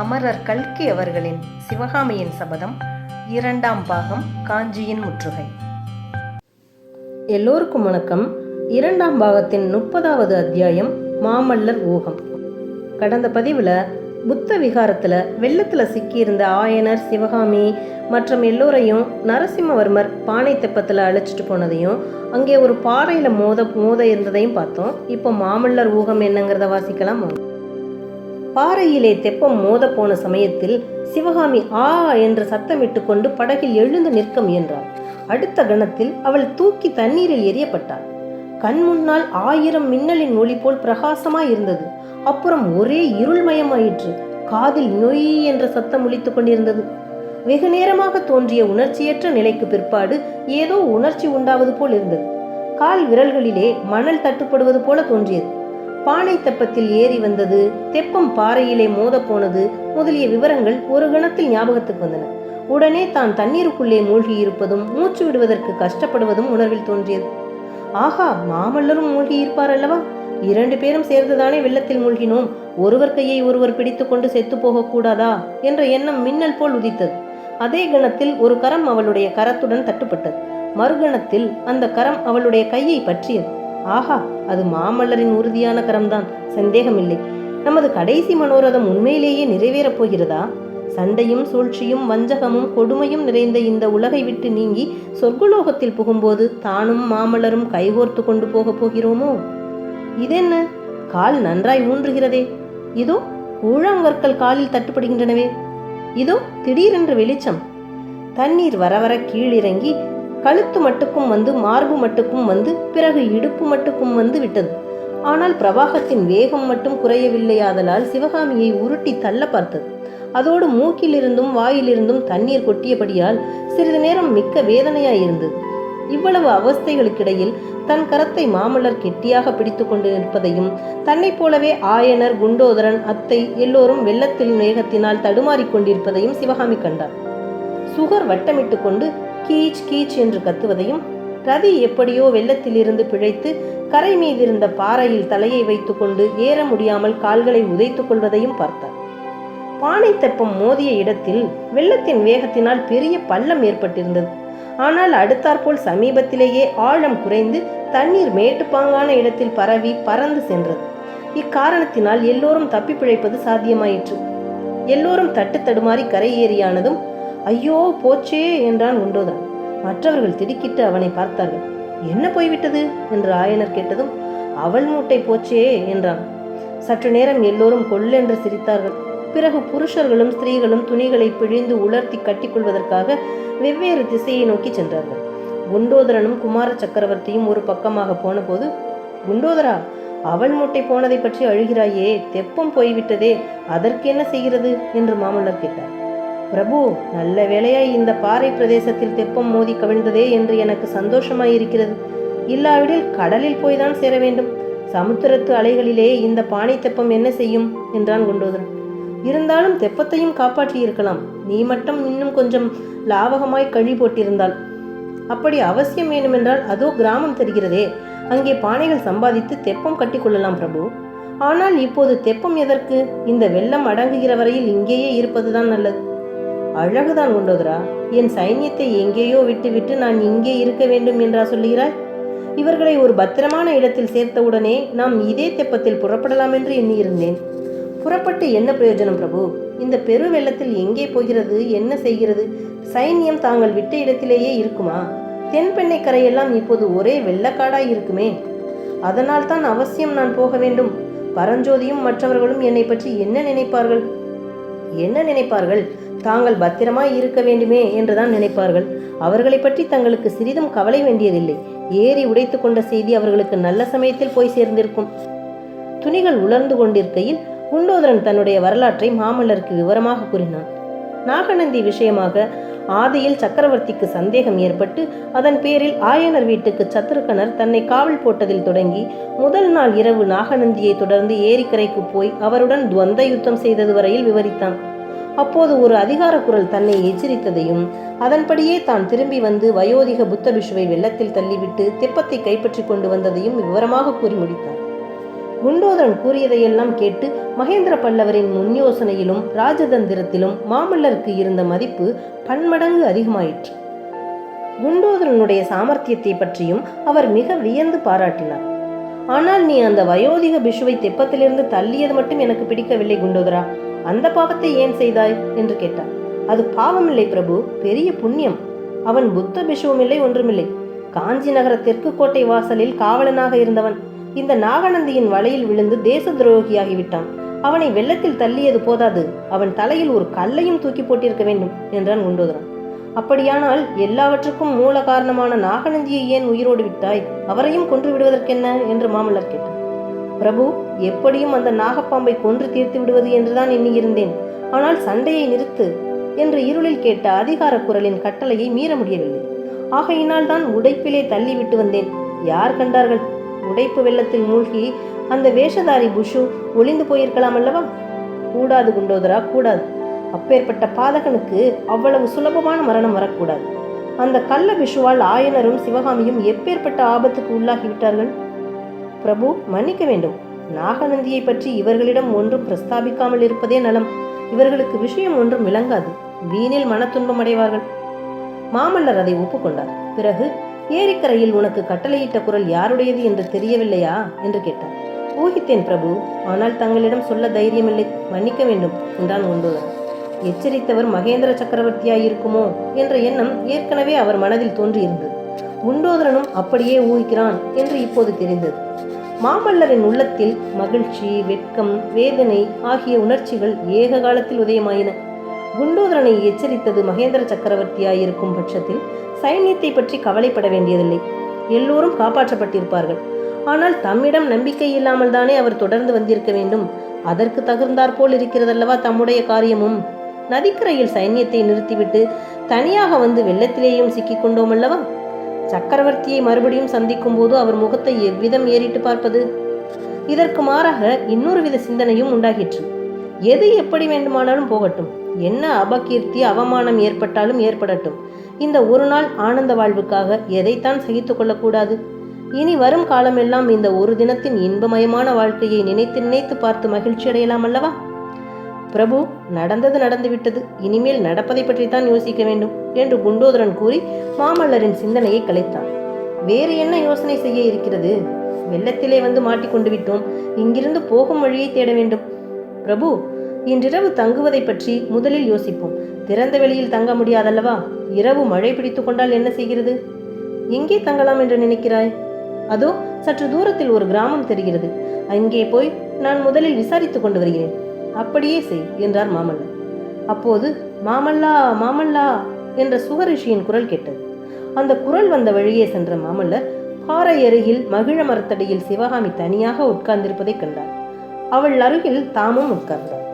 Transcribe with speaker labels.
Speaker 1: அமரர் கல்கி அவர்களின் சிவகாமியின் சபதம் இரண்டாம் பாகம் காஞ்சியின் முற்றுகை. எல்லோருக்கும் வணக்கம். இரண்டாம் பாகத்தின் முப்பதாவது அத்தியாயம் மாமல்லர் ஊகம். கடந்த பதிவில் புத்த விகாரத்தில் வெள்ளத்தில் சிக்கியிருந்த ஆயனர் சிவகாமி மற்றும் எல்லோரையும் நரசிம்மவர்மர் பானை தெப்பத்தில் அழைச்சிட்டு போனதையும் அங்கே ஒரு பாறையில் மோத மோத இருந்ததையும் பார்த்தோம். இப்போ மாமல்லர் ஊகம் என்னங்கிறத வாசிக்கலாம்? வாங்க. பாறையிலே தெப்பம் மோத போன சமயத்தில் சிவகாமி ஆ என்று சத்தமிட்டு கொண்டு படகில் எழுந்து நிற்க முயன்றாள். அடுத்த கணத்தில் அவள் தூக்கி தண்ணீரில் எரியப்பட்டாள் கண் முன்னால் ஆயிரம் மின்னலின் ஒளி போல் பிரகாசமாய் இருந்தது. அப்புறம் ஒரே இருள்மயமாயிற்று காதில் நொய் என்ற சத்தம் ஒழித்துக் கொண்டிருந்தது. வெகு நேரமாக தோன்றிய உணர்ச்சியற்ற நிலைக்கு பிற்பாடு ஏதோ உணர்ச்சி உண்டாவது போல் இருந்தது. கால் விரல்களிலே மணல் தட்டுப்படுவது போல தோன்றியது. பானை தெப்பத்தில் ஏறி வந்தது தெப்பம் பாறையிலே மோத போனது முதலிய விவரங்கள் ஒரு கணத்தில் ஞாபகத்துக்கு வந்தன. உடனே தான் தண்ணீருக்குள்ளே மூழ்கி இருப்பதும் மூச்சு விடுவதற்கு கஷ்டப்படுவதும் உணர்வில் தோன்றியது. ஆஹா மாமல்லரும் மூழ்கி இருப்பார் அல்லவா? இரண்டு பேரும் சேர்ந்துதானே வெள்ளத்தில் மூழ்கினோம். ஒருவர் கையை ஒருவர் பிடித்துக்கொண்டு செத்து போகக்கூடாதா என்ற எண்ணம் மின்னல் போல் உதித்தது. அதே கணத்தில் ஒரு கரம் அவளுடைய கரத்துடன் தட்டுப்பட்டது. மறுகணத்தில் அந்த கரம் அவளுடைய கையை பற்றியது. ஆஹா அது மாமல்லரின் உறுதியான கரம்தான். சந்தேகமில்லை. நமது கடைசி மனோரதம் உண்மையிலேயே நிறைவேறப் போகிறதா? சண்டையும் சூழ்ச்சியும் வஞ்சகமும் கொடுமையும் நிறைந்த இந்த உலகை விட்டு நீங்கி சொர்க்குலோகத்தில் புகும்போது தானும் மாமல்லரும் கைகோர்த்து கொண்டு போகப் போகிறோமோ? இதென்ன? கால் நன்றாய் ஊன்றுகிறதே. இதோ கூழாங்கற்கள் காலில் தட்டுப்படுகின்றனவே. இதோ திடீரென்று வெளிச்சம். தண்ணீர் வர வர கீழிறங்கி கழுத்து மட்டுக்கும் வந்து மார்பு மட்டுக்கும் வந்து பிறகு இடுப்பு மட்டுக்கும் வந்து விட்டது. ஆனால் பிரவாகத்தின் வேகம் மட்டும் குறையவில்லையாதலால் சிவகாமியை உருட்டி தள்ள பார்த்தது. அதோடு மூக்கிலிருந்தும் வாயிலிருந்தும் தண்ணீர் கொட்டியபடியால் சிறிது நேரம் மிக்க வேதனையாயிருந்தது இவ்வளவு அவஸ்தைகளுக்கிடையில் தன் கரத்தை மாமல்லர் கெட்டியாக பிடித்து கொண்டு நிற்பதையும் தன்னைப் போலவே ஆயனர் குண்டோதரன் அத்தை எல்லோரும் வெள்ளத்தில் மேகத்தினால் தடுமாறிக் கொண்டிருப்பதையும் சிவகாமி கண்டார் சுகர் வட்டமிட்டு கொண்டு கீச் கீச் என்று கத்துவதையும் ரதி எப்படியோ வெள்ளத்திலிருந்து பிழைத்து கரை மீதிருந்த பாறையில் தலையை வைத்துக்கொண்டு ஏற முடியாமல் கால்களை உதைத்துக் கொள்வதையும் பார்த்தார் பானை தெப்பம் மோதிய இடத்தில் வெள்ளத்தின் வேகத்தினால் பெரிய பள்ளம் ஏற்பட்டிருந்தது. ஆனால் அடுத்தாற்போல் சமீபத்திலேயே ஆழம் குறைந்து தண்ணீர் மேட்டுப்பாங்கான இடத்தில் பரவி பறந்து சென்றது. இக்காரணத்தினால் எல்லோரும் தப்பி பிழைப்பது சாத்தியமாயிற்று. எல்லோரும் தட்டு தடுமாறி கரை ஏறியானதும் ஐயோ போச்சே என்றான் குண்டோதரன். மற்றவர்கள் திடுக்கிட்டு அவனை பார்த்தார்கள். என்ன போய்விட்டது? என்று ஆயனர் கேட்டதும் அவள் மூட்டை போச்சே என்றான். சற்று நேரம் எல்லோரும் கொள்ளென்று சிரித்தார்கள். பிறகு புருஷர்களும் ஸ்திரீகளும் துணிகளை பிழிந்து உலர்த்தி கட்டிக்கொள்வதற்காக வெவ்வேறு திசையை நோக்கி சென்றார்கள். குண்டோதரனும் குமார சக்கரவர்த்தியும் ஒரு பக்கமாக போனபோது குண்டோதரா அவள் மூட்டை போனதை பற்றி அழுகிறாயே தெப்பம் போய்விட்டதே அதற்கு என்ன செய்கிறது? என்று மாமல்லர் கேட்டார். பிரபு நல்ல வேளையாய் இந்த பாறை பிரதேசத்தில் தெப்பம் மோதி கவிழ்ந்ததே என்று எனக்கு சந்தோஷமாயிருக்கிறது. இல்லாவிடில் கடலில் போய்தான் சேர வேண்டும். சமுத்திரத்து அலைகளிலே இந்த பானை தெப்பம் என்ன செய்யும்? என்றான் குண்டோதரன். இருந்தாலும் தெப்பத்தையும் காப்பாற்றி இருக்கலாம் நீ மட்டும் இன்னும் கொஞ்சம் லாவகமாய் கழி போட்டிருந்தால். அப்படி அவசியம் வேண்டுமென்றால் அதோ கிராமம் தெரிகிறதே. அங்கே பானைகள் சம்பாதித்து தெப்பம் கட்டிக்கொள்ளலாம் பிரபு. ஆனால் இப்போது தெப்பம் எதற்கு? இந்த வெள்ளம் அடங்குகிற வரையில் இங்கேயே இருப்பதுதான் நல்லது. அழகுதான் கொண்டோதரா என் சைன்யத்தை எங்கேயோ விட்டுவிட்டு நான் இங்கே இருக்க வேண்டும் என்றா சொல்லுகிறாய்? இவர்களை ஒரு பத்திரமான இடத்தில் சேர்த்தவுடனே நாம் இதே தெப்பத்தில் புறப்படலாம் என்று எண்ணியிருந்தேன். புறப்பட்டு என்ன பிரயோஜனம் பிரபு? இந்த பெரு வெள்ளத்தில் எங்கே போகிறது? என்ன செய்கிறது? சைன்யம் தாங்கள் விட்ட இடத்திலேயே இருக்குமா? தென்பெண்ணை கரையெல்லாம் இப்போது ஒரே வெள்ளக்காடாய் இருக்குமே. அதனால் தான் அவசியம் நான் போக வேண்டும். பரஞ்சோதியும் மற்றவர்களும் என்னை பற்றி என்ன நினைப்பார்கள்? என்ன நினைப்பார்கள்? தாங்கள் பத்திரமாய் இருக்க வேண்டுமே என்றுதான் நினைப்பார்கள். அவர்களை பற்றி தங்களுக்கு சிறிதும் கவலை வேண்டியதில்லை. ஏறி உடைத்து கொண்ட செய்தி அவர்களுக்கு நல்ல சமயத்தில் போய் சேர்ந்திருக்கும். துணிகள் உலர்ந்து கொண்டிருக்கையில் குண்டோதரன் தன்னுடைய வரலாற்றை மாமல்லருக்கு விவரமாக கூறினான். நாகநந்தி விஷயமாக ஆதியில் சக்கரவர்த்திக்கு சந்தேகம் ஏற்பட்டு அதன் பேரில் ஆயனர் வீட்டுக்கு சத்ருக்கனர் தன்னை காவல் போட்டதில் தொடங்கி முதல் நாள் இரவு நாகநந்தியை தொடர்ந்து ஏரிக்கரைக்கு போய் அவருடன் துவந்த யுத்தம் செய்தது வரையில் விவரித்தான். அப்போது ஒரு அதிகார குரல் தன்னை எச்சரித்ததையும் அதன்படியே தான் திரும்பி வந்து வயோதிக புத்த பிஷுவை வெள்ளத்தில் தள்ளிவிட்டு தெப்பத்தை கைப்பற்றி கொண்டு வந்ததையும் விவரமாக கூறி முடித்தார். குண்டோதரன் கூறியதையெல்லாம் கேட்டு மகேந்திர பல்லவரின் முன் யோசனையிலும் ராஜதந்திரத்திலும் மாமல்லருக்கு இருந்த மதிப்பு பன்மடங்கு அதிகமாயிற்று. குண்டோதரனுடைய சாமர்த்தியத்தை பற்றியும் அவர் மிக வியந்து பாராட்டினார். ஆனால் நீ அந்த வயோதிக பிஷுவை தெப்பத்திலிருந்து தள்ளியது மட்டும் எனக்கு பிடிக்கவில்லை குண்டோதரா. அந்த பாவத்தை ஏன் செய்தாய்? என்று கேட்டார் அது பாவமில்லை பிரபு பெரிய புண்ணியம். அவன் புத்த பிஷுவமில்லை ஒன்றுமில்லை. காஞ்சி நகர தெற்கு கோட்டை வாசலில் காவலனாக இருந்தவன் இந்த நாகநந்தியின் வலையில் விழுந்து தேச துரோகியாகிவிட்டான். அவனை வெள்ளத்தில் தள்ளியது போதாது. அவன் தலையில் ஒரு கல்லையும் தூக்கி போட்டிருக்க வேண்டும் என்றான் குண்டோதரன். அப்படியானால் எல்லாவற்றுக்கும் மூல காரணமான நாகநந்தியை ஏன் உயிரோடு விட்டாய்? அவரையும் கொன்று விடுவதற்கென்ன? என்று மாமல்லர் கேட்டார் பிரபு எப்படியும் அந்த நாகப்பாம்பை கொன்று தீர்த்து விடுவது என்றுதான் எண்ணியிருந்தேன். ஆனால் சண்டையை நிறுத்து என்று இருளில் கேட்ட அதிகார குரலின் கட்டளையை மீற முடியவில்லை. ஆகையினால் தான் உடைப்பிலே தள்ளிவிட்டு வந்தேன். யார் கண்டார்கள்? உடைப்பு வெள்ளத்தில் மூழ்கி அந்த வேஷதாரி புஷு ஒளிந்து போயிருக்கலாம் அல்லவா? கூடாது குண்டோதரா கூடாது. அப்பேற்பட்ட பாதகனுக்கு அவ்வளவு சுலபமான மரணம் வரக்கூடாது. அந்த கள்ள விஷுவால் ஆயனரும் சிவகாமியும் எப்பேற்பட்ட ஆபத்துக்கு உள்ளாகிவிட்டார்கள்? பிரபு மன்னிக்க வேண்டும். நாகநந்தியை பற்றி இவர்களிடம் ஒன்றும் பிரஸ்தாபிக்காமல் இருப்பதே நலம். இவர்களுக்கு விஷயம் ஒன்றும் விளங்காது. வீணில் மனத்துன்பம் அடைவார்கள். மாமல்லர் அதை ஒப்புக்கொண்டார். பிறகு ஏரிக்கரையில் உனக்கு கட்டளையிட்ட குரல் யாருடையது என்று தெரியவில்லையா? என்று கேட்டார். ஊகித்தேன் பிரபு ஆனால் தங்களிடம் சொல்ல தைரியமில்லை. மன்னிக்க வேண்டும் என்றான் குண்டோதரன் எச்சரித்தவர் மகேந்திர சக்கரவர்த்தியாயிருக்குமோ என்ற எண்ணம் ஏற்கனவே அவர் மனதில் தோன்றியிருந்தது. குண்டோதரனும் அப்படியே ஊகிக்கிறான் என்று இப்போது தெரிந்தது. மாமல்லரின் உள்ளத்தில் மகிழ்ச்சி வெட்கம் வேதனை ஆகிய உணர்ச்சிகள் ஏக காலத்தில் உதயமாயின. குண்டோதரனை எச்சரித்தது மகேந்திர சக்கரவர்த்தியாயிருக்கும் பட்சத்தில் சைன்யத்தை பற்றி கவலைப்பட வேண்டியதில்லை. எல்லோரும் காப்பாற்றப்பட்டிருப்பார்கள். ஆனால் தம்மிடம் நம்பிக்கை இல்லாமல் தானே அவர் தொடர்ந்து வந்திருக்க வேண்டும். அதற்கு தகுந்தாற்போல் இருக்கிறதல்லவா தம்முடைய காரியமும்? நதிக்கரையில் சைன்யத்தை நிறுத்திவிட்டு தனியாக வந்து வெள்ளத்திலேயும் சிக்கிக் அல்லவா சக்கரவர்த்தியை மறுபடியும் சந்திக்கும் போது அவர் முகத்தை எவ்விதம் ஏறிட்டு பார்ப்பது? இதற்கு மாறாக இன்னொரு வித சிந்தனையும் உண்டாகிற்று. எது எப்படி வேண்டுமானாலும் போகட்டும். என்ன அபகீர்த்தி அவமானம் ஏற்பட்டாலும் ஏற்படட்டும். இந்த ஒரு நாள் ஆனந்த வாழ்வுக்காக எதைத்தான் சகித்துக் கொள்ளக்கூடாது? இனி வரும் காலமெல்லாம் இந்த ஒரு தினத்தின் இன்பமயமான வாழ்க்கையை நினைத்து நினைத்து பார்த்து மகிழ்ச்சி அடையலாம் அல்லவா? பிரபு நடந்தது நடந்துவிட்டது இனிமேல் நடப்பதை பற்றித்தான் யோசிக்க வேண்டும் என்று குண்டோதரன் கூறி மாமல்லரின் சிந்தனையை கலைத்தான் வேறு என்ன யோசனை செய்ய இருக்கிறது? வெள்ளத்திலே வந்து மாட்டிக்கொண்டு விட்டோம். இங்கிருந்து போகும் வழியை தேட வேண்டும். பிரபு இன்றிரவு தங்குவதை பற்றி முதலில் யோசிப்போம். திறந்த வெளியில் தங்க முடியாதல்லவா? இரவு மழை பிடித்து கொண்டால் என்ன செய்கிறது? எங்கே தங்கலாம் என்று நினைக்கிறாய்? அதோ சற்று தூரத்தில் ஒரு கிராமம் தெரிகிறது. அங்கே போய் நான் முதலில் விசாரித்துக் கொண்டு வருகிறேன். அப்படியே செய் என்றார் மாமல்லர் அப்போது மாமல்லா மாமல்லா என்ற சுகரிஷியின் குரல் கேட்டது. அந்த குரல் வந்த வழியே சென்ற மாமல்லர் பாறை அருகில் மகிழ மரத்தடியில் சிவகாமி தனியாக உட்கார்ந்திருப்பதைக் கண்டார். அவள் அருகில் தாமும் உட்கார்ந்தார்.